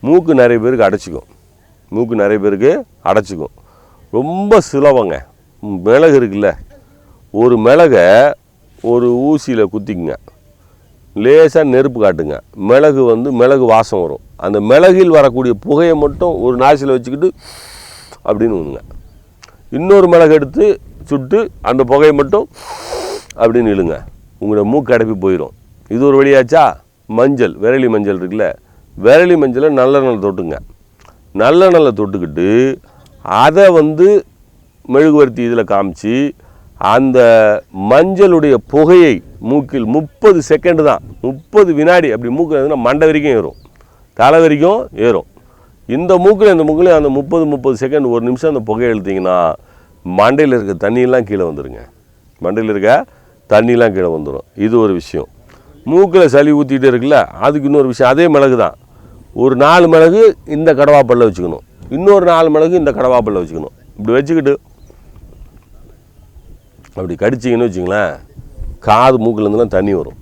மூக்கு நிறைய பேருக்கு அடைச்சிக்கும். மூக்கு நிறைய பேருக்கு அடைச்சிக்கும். ரொம்ப சுலபங்க. மிளகு இருக்குல்ல ஒரு மிளகை ஒரு ஊசியில் குத்திக்குங்க. லேசாக நெருப்பு காட்டுங்க. மிளகு வந்து மிளகு வாசம் வரும். அந்த மிளகில் வரக்கூடிய புகையை மட்டும் ஒரு நாசியில் வச்சுக்கிட்டு அப்படின்னு ஒன்றுங்க இன்னொரு மிளகு எடுத்து சுட்டு அந்த புகையை மட்டும் அப்படின்னு இழுங்க. உங்களோட மூக்கு அடைப்பி போயிடும் இது ஒரு வழியாச்சா? மஞ்சள் விரலி மஞ்சள் இருக்குல்ல விரலி மஞ்சளை நல்லெண்ணெய் தொட்டுங்க. நல்லெண்ணெயில் தொட்டுக்கிட்டு அதை வந்து மெழுகுவர்த்தி இதில் காமிச்சு அந்த மஞ்சளுடைய புகையை மூக்கில் முப்பது செகண்டு தான் முப்பது வினாடி அப்படி மூக்கில் இருந்துன்னா மண்டை வரைக்கும் ஏறும் தலை வரைக்கும் ஏறும். இந்த மூக்கில் இந்த மூக்கில் அந்த முப்பது முப்பது செகண்ட் ஒரு நிமிஷம் அந்த புகையை எழுத்திங்கன்னா மண்டையில் இருக்க தண்ணியெல்லாம் கீழே வந்துடுங்க மண்டையில் இருக்க தண்ணியெலாம் கீழே வந்துடும் இது ஒரு விஷயம். மூக்கில் சளி ஊற்றிட்டு இருக்குல்ல அதுக்கு இன்னொரு விஷயம் அதே மிளகு தான் ஒரு நாலு மிளகு இந்த கடவாப்பல்ல வச்சுக்கணும். இன்னொரு நாலு மிளகு இந்த கடவாப்பல்ல வச்சுக்கணும். இப்படி வச்சுக்கிட்டு அப்படி கடிச்சிங்கன்னு வச்சுங்களேன் காது மூக்குலேருந்துலாம் தண்ணி வரும்.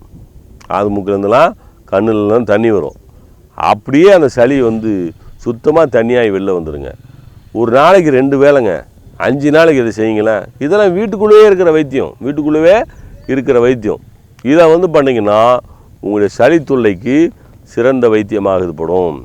காது மூக்குலேருந்துலாம் கண்ணுலலாம் தண்ணி வரும். அப்படியே அந்த சளி வந்து சுத்தமாக தண்ணியாகி வெளில வந்துடுங்க ஒரு நாளைக்கு ரெண்டு வேளைங்க அஞ்சு நாளைக்கு இதை செய்யுங்களேன். இதெல்லாம் வீட்டுக்குள்ளேயே இருக்கிற வைத்தியம். வீட்டுக்குள்ளேயே இருக்கிற வைத்தியம். இதை வந்து பண்ணிங்கன்னா உங்களுடைய சளி தொல்லைக்கு சிறந்த வைத்தியமாக இதுபடும்